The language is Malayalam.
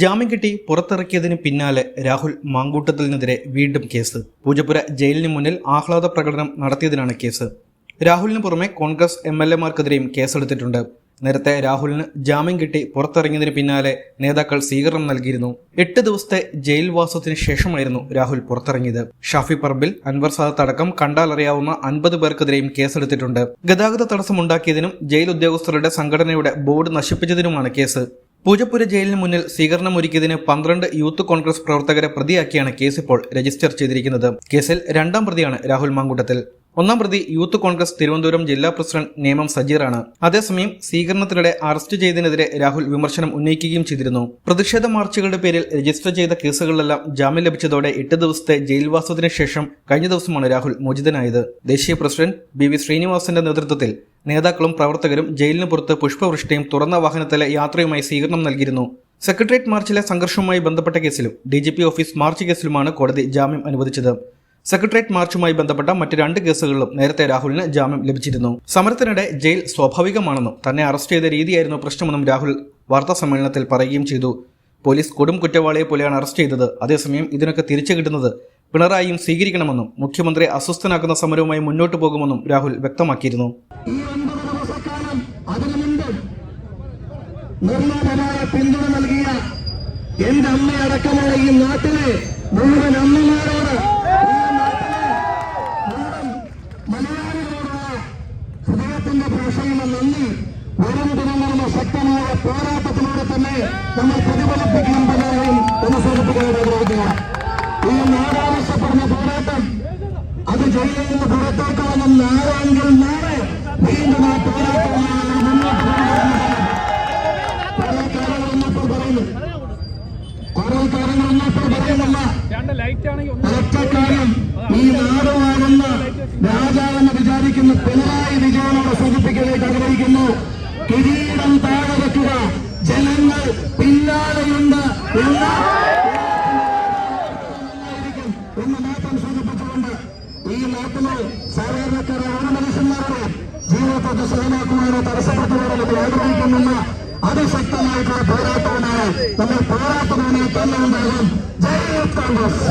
ജാമ്യം കിട്ടി പുറത്തിറക്കിയതിന് പിന്നാലെ രാഹുൽ മാങ്കൂട്ടത്തിനെതിരെ വീണ്ടും കേസ്. പൂജപ്പുര ജയിലിന് മുന്നിൽ ആഹ്ലാദ പ്രകടനം നടത്തിയതിനാണ് കേസ്. രാഹുലിന് പുറമെ കോൺഗ്രസ് എം എൽ എമാർക്കെതിരെയും കേസെടുത്തിട്ടുണ്ട്. നേരത്തെ രാഹുലിന് ജാമ്യം കിട്ടി പുറത്തിറങ്ങിയതിന് പിന്നാലെ നേതാക്കൾ സ്വീകരണം നൽകിയിരുന്നു. എട്ട് ദിവസത്തെ ജയിൽവാസത്തിന് ശേഷമായിരുന്നു രാഹുൽ പുറത്തിറങ്ങിയത്. ഷാഫി പറമ്പിൽ അൻവർ സാദത്ത് അടക്കം കണ്ടാലറിയാവുന്ന അൻപത് പേർക്കെതിരെയും കേസെടുത്തിട്ടുണ്ട്. ഗതാഗത തടസ്സമുണ്ടാക്കിയതിനും ജയിൽ ഉദ്യോഗസ്ഥരുടെ സംഘടനയുടെ ബോർഡ് നശിപ്പിച്ചതിനുമാണ് കേസ്. പൂജപ്പുര ജയിലിന് മുന്നിൽ സ്വീകരണം ഒരുക്കിയതിന് പന്ത്രണ്ട് യൂത്ത് കോൺഗ്രസ് പ്രവർത്തകരെ പ്രതിയാക്കിയാണ് കേസ് ഇപ്പോൾ രജിസ്റ്റർ ചെയ്തിരിക്കുന്നത്. കേസിൽ രണ്ടാം പ്രതിയാണ് രാഹുൽ മാങ്കൂട്ടത്തിൽ. ഒന്നാം പ്രതി യൂത്ത് കോൺഗ്രസ് തിരുവനന്തപുരം ജില്ലാ പ്രസിഡന്റ് നേമം സജീറാണ്. അതേസമയം സ്വീകരണത്തിനിടെ അറസ്റ്റ് ചെയ്തതിനെതിരെ രാഹുൽ വിമർശനം ഉന്നയിക്കുകയും ചെയ്തിരുന്നു. പ്രതിഷേധ മാർച്ചുകളുടെ പേരിൽ രജിസ്റ്റർ ചെയ്ത കേസുകളിലെല്ലാം ജാമ്യം ലഭിച്ചതോടെ എട്ട് ദിവസത്തെ ജയിൽവാസത്തിന് ശേഷം കഴിഞ്ഞ ദിവസമാണ് രാഹുൽ മോചിതനായത്. ദേശീയ പ്രസിഡന്റ് ബി വി ശ്രീനിവാസന്റെ നേതൃത്വത്തിൽ നേതാക്കളും പ്രവർത്തകരും ജയിലിന് പുറത്ത് പുഷ്പവൃഷ്ടിയും തുറന്ന വാഹനത്തിലെ യാത്രയുമായി സ്വീകരണം നൽകിയിരുന്നു. സെക്രട്ടേറിയറ്റ് മാർച്ചിലെ സംഘർഷവുമായി ബന്ധപ്പെട്ട കേസിലും ഡി ഓഫീസ് മാർച്ച് കേസിലുമാണ് കോടതി ജാമ്യം അനുവദിച്ചത്. സെക്രട്ടേറിയറ്റ് മാർച്ചുമായി ബന്ധപ്പെട്ട മറ്റ് രണ്ട് കേസുകളിലും നേരത്തെ രാഹുലിന് ജാമ്യം ലഭിച്ചിരുന്നു. സമരത്തിനിടെ ജയിൽ സ്വാഭാവികമാണെന്നും തന്നെ അറസ്റ്റ് ചെയ്ത രീതിയായിരുന്നു പ്രശ്നമെന്നും രാഹുൽ വാർത്താ സമ്മേളനത്തിൽ പറയുകയും ചെയ്തു. പോലീസ് കൊടും കുറ്റവാളിയെ പോലെയാണ് അറസ്റ്റ് ചെയ്തത്. അതേസമയം ഇതിനൊക്കെ തിരിച്ചു കിട്ടുന്നത് പിണറായിയും സ്വീകരിക്കണമെന്നും മുഖ്യമന്ത്രി അസ്വസ്ഥനാക്കുന്ന സമരവുമായി മുന്നോട്ടു പോകുമെന്നും രാഹുൽ വ്യക്തമാക്കിയിരുന്നു. നിർമ്മലമായ പിന്തുണ നൽകിയ എന്റെ അമ്മയടക്കമുള്ള ഈ നാട്ടിലെ മുഴുവൻ അമ്മമാരോട് ഈ നാട്ടിലെ മുഴുവൻ മലയാളികളോടുള്ള നന്ദി വരും ദിനങ്ങളിലെ ശക്തമായ പോരാട്ടത്തിലൂടെ തന്നെ നമ്മൾ പ്രതിഫലിപ്പിക്കണം പലരെയും എന്ന് സൂചിപ്പിക്കാൻ ആഗ്രഹിക്കുക ഈ നാടാവശ്യപ്പെടുന്ന പോരാട്ടം അത് ജയിലിൽ നിന്ന് പുറത്തേക്ക് വന്ന നാളെങ്കിൽ നാളെ വീണ്ടും ആ പോരാട്ടമാണ് മുന്നോട്ട്. കുറെ കാര്യങ്ങൾ പറയുന്നു. കുറെ കാര്യങ്ങൾ ഇന്നിപ്പോൾ പറയുന്നില്ല. ഒറ്റ കാര്യം ഈ നാട് വാഴുന്ന രാജാവെന്ന് വിചാരിക്കുന്ന പിണറായി വിജയനോട് സൂചിപ്പിക്കലേക്ക് ആഗ്രഹിക്കുന്നു. കിരീടം താഴെ വയ്ക്കുക ജനങ്ങൾ പിന്നാലെയുണ്ട്. എന്ന മാത്രം സൂചിപ്പിച്ചുകൊണ്ട് ഈ നാട്ടിലെ സാധാരണക്കാരെ ഒരു മനുഷ്യന്മാരുടെ ജീവിതത്തെ ദുസ്സഹമാക്കുവാനോ തടസ്സപ്പെടുത്തുവാനോ ആഗ്രഹിക്കുന്നില്ല. അതിശക്തമായിട്ടുള്ള പോരാട്ടമാണ്. നമ്മൾ പോരാട്ടമാണ് തന്നെ ഉണ്ടാകും ജയ് കോൺഗ്രസ്.